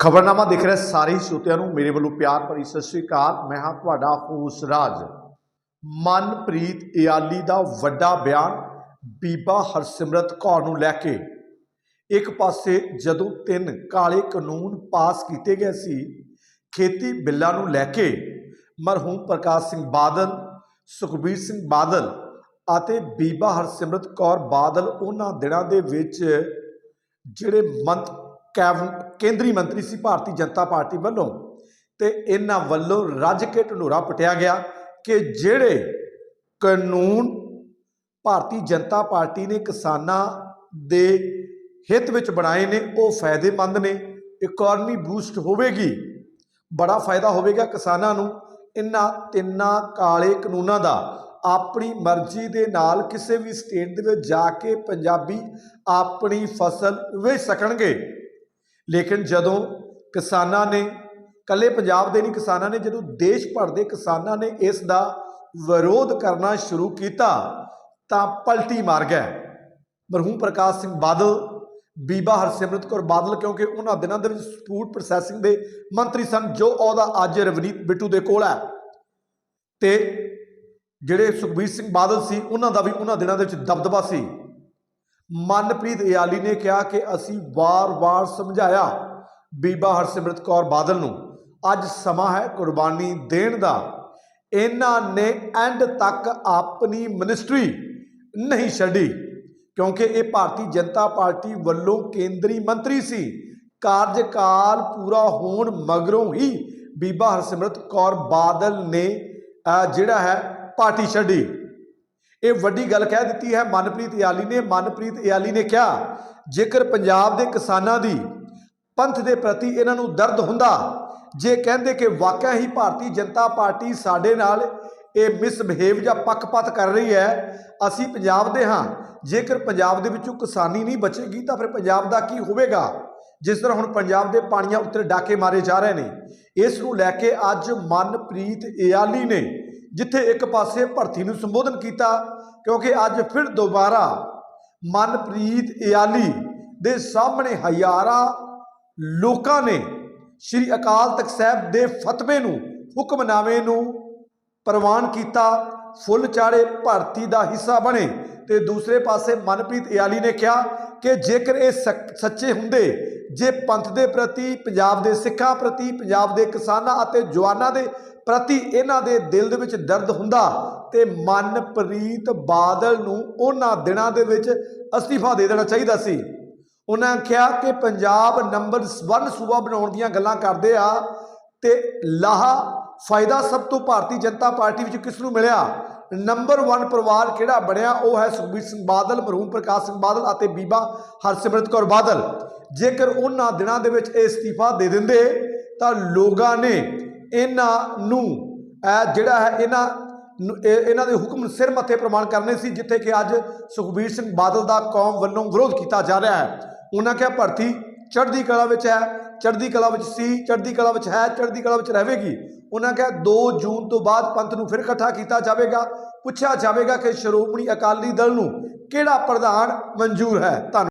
ਖਬਰਨਾਮਾ ਦੇਖ ਰਹੇ ਸਾਰੇ ਸਰੋਤਿਆਂ ਨੂੰ ਮੇਰੇ ਵੱਲੋਂ ਪਿਆਰ ਭਰੀ ਸਤਿ ਸ੍ਰੀ ਅਕਾਲ। ਮੈਂ ਹਾਂ ਤੁਹਾਡਾ ਹੋਸ ਰਾਜ। ਮਨਪ੍ਰੀਤ ਇਆਲੀ ਦਾ ਵੱਡਾ ਬਿਆਨ ਬੀਬਾ ਹਰਸਿਮਰਤ ਕੌਰ ਨੂੰ ਲੈ ਕੇ। ਇੱਕ ਪਾਸੇ ਜਦੋਂ ਤਿੰਨ ਕਾਲੇ ਕਾਨੂੰਨ ਪਾਸ ਕੀਤੇ ਗਏ ਸੀ, ਖੇਤੀ ਬਿੱਲਾਂ ਨੂੰ ਲੈ ਕੇ ਮਰਹੂਮ ਪ੍ਰਕਾਸ਼ ਸਿੰਘ ਬਾਦਲ, ਸੁਖਬੀਰ ਸਿੰਘ ਬਾਦਲ ਅਤੇ ਬੀਬਾ ਹਰਸਿਮਰਤ ਕੌਰ ਬਾਦਲ ਉਹਨਾਂ ਦਿਨਾਂ ਦੇ ਵਿੱਚ ਜਿਹੜੇ ਮੰਤ ਕੇਂਦਰੀ ਮੰਤਰੀ ਸੀ ਭਾਰਤੀ ਜਨਤਾ ਪਾਰਟੀ ਵੱਲੋਂ ਤੇ ਇਹਨਾਂ ਵੱਲੋਂ ਰੱਜ ਕੇ ਢੰਡੋਰਾ ਪਟਿਆ ਗਿਆ ਕਿ ਜਿਹੜੇ ਕਾਨੂੰਨ ਭਾਰਤੀ ਜਨਤਾ ਪਾਰਟੀ ਨੇ ਕਿਸਾਨਾਂ ਦੇ ਹਿੱਤ ਵਿੱਚ ਬਣਾਏ ਨੇ, ਉਹ ਫਾਇਦੇਮੰਦ ਨੇ ਇਕਨੋਮੀ ਬੂਸਟ ਹੋਵੇਗੀ, ਬੜਾ ਫਾਇਦਾ ਹੋਵੇਗਾ ਕਿਸਾਨਾਂ ਨੂੰ, ਇਹਨਾਂ ਤਿੰਨਾਂ ਕਾਲੇ ਕਾਨੂੰਨਾਂ ਦਾ, ਆਪਣੀ ਮਰਜ਼ੀ ਦੇ ਨਾਲ ਕਿਸੇ ਵੀ ਸਟੇਟ ਦੇ ਵਿੱਚ ਜਾ ਕੇ ਪੰਜਾਬੀ ਆਪਣੀ ਫਸਲ ਵੇਚ ਸਕਣਗੇ। ਲੇਕਿਨ ਜਦੋਂ ਕਿਸਾਨਾਂ ਨੇ ਕੱਲੇ ਪੰਜਾਬ ਦੇ ਨਹੀਂ, ਕਿਸਾਨਾਂ ਨੇ, ਜਦੋਂ ਦੇਸ਼ ਭਰ ਦੇ ਕਿਸਾਨਾਂ ਨੇ ਇਸ ਦਾ ਵਿਰੋਧ ਕਰਨਾ ਸ਼ੁਰੂ ਕੀਤਾ, ਤਾਂ ਪਲਟੀ ਮਾਰ ਗਿਆ ਮਰਹੂਮ ਪ੍ਰਕਾਸ਼ ਸਿੰਘ ਬਾਦਲ, ਬੀਬਾ ਹਰਸਿਮਰਤ ਕੌਰ ਬਾਦਲ, ਕਿਉਂਕਿ ਉਹਨਾਂ ਦਿਨਾਂ ਦੇ ਵਿੱਚ ਫੂਡ ਪ੍ਰੋਸੈਸਿੰਗ ਦੇ ਮੰਤਰੀ ਸਨ, ਜੋ ਉਹਦਾ ਅੱਜ ਰਵਨੀਤ ਬਿੱਟੂ ਦੇ ਕੋਲ ਹੈ। ਤੇ ਜਿਹੜੇ ਸੁਖਬੀਰ ਸਿੰਘ ਬਾਦਲ ਸੀ, ਉਹਨਾਂ ਦਾ ਵੀ ਉਹਨਾਂ ਦਿਨਾਂ ਦੇ ਵਿੱਚ ਦਬਦਬਾ ਸੀ। ਮਨਪ੍ਰੀਤ ਇਆਲੀ ਨੇ ਕਿਹਾ ਕਿ ਅਸੀਂ ਵਾਰ-ਵਾਰ ਸਮਝਾਇਆ ਬੀਬਾ ਹਰਸਿਮਰਤ ਕੌਰ ਬਾਦਲ ਨੂੰ, ਅੱਜ ਸਮਾਂ ਹੈ ਕੁਰਬਾਨੀ ਦੇਣ ਦਾ। ਇਹਨਾਂ ਨੇ ਐਂਡ ਤੱਕ ਆਪਣੀ ਮਿਨਿਸਟਰੀ ਨਹੀਂ ਛੱਡੀ, ਕਿਉਂਕਿ ਇਹ ਭਾਰਤੀ ਜਨਤਾ ਪਾਰਟੀ ਵੱਲੋਂ ਕੇਂਦਰੀ ਮੰਤਰੀ ਸੀ। ਕਾਰਜਕਾਲ ਪੂਰਾ ਹੋਣ ਮਗਰੋਂ ਹੀ ਬੀਬਾ ਹਰਸਿਮਰਤ ਕੌਰ ਬਾਦਲ ਨੇ ਜਿਹੜਾ ਹੈ, ਪਾਰਟੀ ਛੱਡੀ। ਇਹ ਵੱਡੀ ਗੱਲ ਕਹਿ ਦਿੱਤੀ ਹੈ, ਮਨਪ੍ਰੀਤ ਇਆਲੀ ਨੇ। ਮਨਪ੍ਰੀਤ ਇਆਲੀ ਨੇ ਕਿਹਾ, ਜੇਕਰ ਪੰਜਾਬ ਦੇ ਕਿਸਾਨਾਂ ਦੀ ਪੰਥ ਦੇ ਪ੍ਰਤੀ ਇਹਨਾਂ ਨੂੰ ਦਰਦ ਹੁੰਦਾ, ਜੇ ਕਹਿੰਦੇ ਕਿ ਵਾਕਿਆ ਹੀ ਭਾਰਤੀ ਜਨਤਾ ਪਾਰਟੀ ਸਾਡੇ ਨਾਲ ਇਹ ਮਿਸਬਿਹੇਵ ਜਾਂ ਪੱਖਪਾਤ ਕਰ ਰਹੀ ਹੈ, ਅਸੀਂ ਪੰਜਾਬ ਦੇ ਹਾਂ। ਜੇਕਰ ਪੰਜਾਬ ਦੇ ਵਿੱਚੋਂ ਕਿਸਾਨੀ ਨਹੀਂ ਬਚੇਗੀ, ਤਾਂ ਫਿਰ ਪੰਜਾਬ ਦਾ ਕੀ ਹੋਵੇਗਾ? ਜਿਸ ਤਰ੍ਹਾਂ ਹੁਣ ਪੰਜਾਬ ਦੇ ਪਾਣੀਆਂ ਉੱਤੇ ਡਾਕੇ ਮਾਰੇ ਜਾ ਰਹੇ ਨੇ। ਇਸ ਨੂੰ ਲੈ ਕੇ ਅੱਜ ਮਨਪ੍ਰੀਤ ਇਆਲੀ ਨੇ ਜਿੱਥੇ ਇੱਕ ਪਾਸੇ ਭਰਤੀ ਨੂੰ ਸੰਬੋਧਨ ਕੀਤਾ ਕਿਉਂਕਿ ਅੱਜ ਫਿਰ ਦੁਬਾਰਾ ਮਨਪ੍ਰੀਤ ਇਆਲੀ ਦੇ ਸਾਹਮਣੇ ਹਜ਼ਾਰਾਂ ਲੋਕਾਂ ਨੇ ਸ੍ਰੀ ਅਕਾਲ ਤਖਤ ਸਾਹਿਬ ਦੇ ਫਤਵੇ ਨੂੰ, ਹੁਕਮਨਾਮੇ ਨੂੰ ਪ੍ਰਵਾਨ ਕੀਤਾ, ਫੁੱਲ ਚਾੜੇ ਭਾਰਤੀ ਦਾ ਹਿੱਸਾ ਬਣੇ ਤੇ ਦੂਸਰੇ ਪਾਸੇ ਮਨਪ੍ਰੀਤ ਇਆਲੀ ਨੇ ਕਿਹਾ ਕਿ ਜੇਕਰ ਇਹ ਸੱਚੇ ਹੁੰਦੇ ਜੇ ਪੰਥ ਦੇ ਪ੍ਰਤੀ, ਪੰਜਾਬ ਦੇ ਸਿੱਖਾਂ ਪ੍ਰਤੀ, ਪੰਜਾਬ ਦੇ ਕਿਸਾਨਾਂ ਅਤੇ ਜਵਾਨਾਂ ਦੇ ਪ੍ਰਤੀ ਇਹਨਾਂ ਦੇ ਦਿਲ ਦੇ ਵਿੱਚ ਦਰਦ ਹੁੰਦਾ ਤੇ ਮਨਪ੍ਰੀਤ ਬਾਦਲ ਨੂੰ ਉਹਨਾਂ ਦਿਨਾਂ ਦੇ ਵਿੱਚ ਅਸਤੀਫਾ ਦੇ ਦੇਣਾ ਚਾਹੀਦਾ ਸੀ। ਉਹਨਾਂ ਆਖਿਆ ਕਿ ਪੰਜਾਬ ਨੰਬਰ 1 ਸੂਬਾ ਬਣਾਉਣ ਦੀਆਂ ਗੱਲਾਂ ਕਰਦੇ ਆ ਤੇ ਲਾਹਾ ਫਾਇਦਾ ਸਭ ਤੋਂ ਭਾਰਤੀ ਜਨਤਾ ਪਾਰਟੀ ਵਿੱਚ ਕਿਸ ਨੂੰ ਮਿਲਿਆ? ਨੰਬਰ 1 ਪਰਿਵਾਰ ਕਿਹੜਾ ਬਣਿਆ? ਉਹ ਹੈ ਸੁਖਬੀਰ ਸਿੰਘ ਬਾਦਲ, ਮਰਹੂਮ ਪ੍ਰਕਾਸ਼ ਸਿੰਘ ਬਾਦਲ ਅਤੇ ਬੀਬਾ ਹਰਸਿਮਰਤ ਕੌਰ ਬਾਦਲ। ਜੇਕਰ ਉਹਨਾਂ ਦਿਨਾਂ ਦੇ ਵਿੱਚ ਇਹ ਅਸਤੀਫਾ ਦੇ ਦਿੰਦੇ, ਤਾਂ ਲੋਕਾਂ ਨੇ ਇਹਨਾਂ ਨੂੰ ਜਿਹੜਾ ਹੈ ਇਹਨਾਂ ਨੂੰ- ਇਹ- ਇਹਨਾਂ ਦੇ ਹੁਕਮ ਸਿਰ ਮੱਥੇ ਪ੍ਰਮਾਣ ਕਰਨੇ ਸੀ, ਜਿੱਥੇ ਕਿ ਅੱਜ ਸੁਖਬੀਰ ਸਿੰਘ ਬਾਦਲ ਦਾ ਕੌਮ ਵੱਲੋਂ ਵਿਰੋਧ ਕੀਤਾ ਜਾ ਰਿਹਾ ਹੈ। ਉਹਨਾਂ ਕਿਹਾ, ਭਰਤੀ ਚੜ੍ਹਦੀ ਕਲਾ ਵਿੱਚ ਹੈ, ਚੜ੍ਹਦੀ ਕਲਾ ਵਿੱਚ ਸੀ, ਚੜ੍ਹਦੀ ਕਲਾ ਵਿੱਚ ਹੈ, ਚੜ੍ਹਦੀ ਕਲਾ ਵਿੱਚ ਰਹੇਗੀ। ਉਹਨਾਂ ਕਿਹਾ 2 ਜੂਨ ਤੋਂ ਬਾਅਦ ਪੰਥ ਨੂੰ ਫਿਰ ਇਕੱਠਾ ਕੀਤਾ ਜਾਵੇਗਾ। ਪੁੱਛਿਆ ਜਾਵੇਗਾ ਕਿ ਸ਼੍ਰੋਮਣੀ ਅਕਾਲੀ ਦਲ ਨੂੰ ਕਿਹੜਾ ਪ੍ਰਧਾਨ ਮਨਜ਼ੂਰ ਹੈ? ਧੰਨਵਾਦ।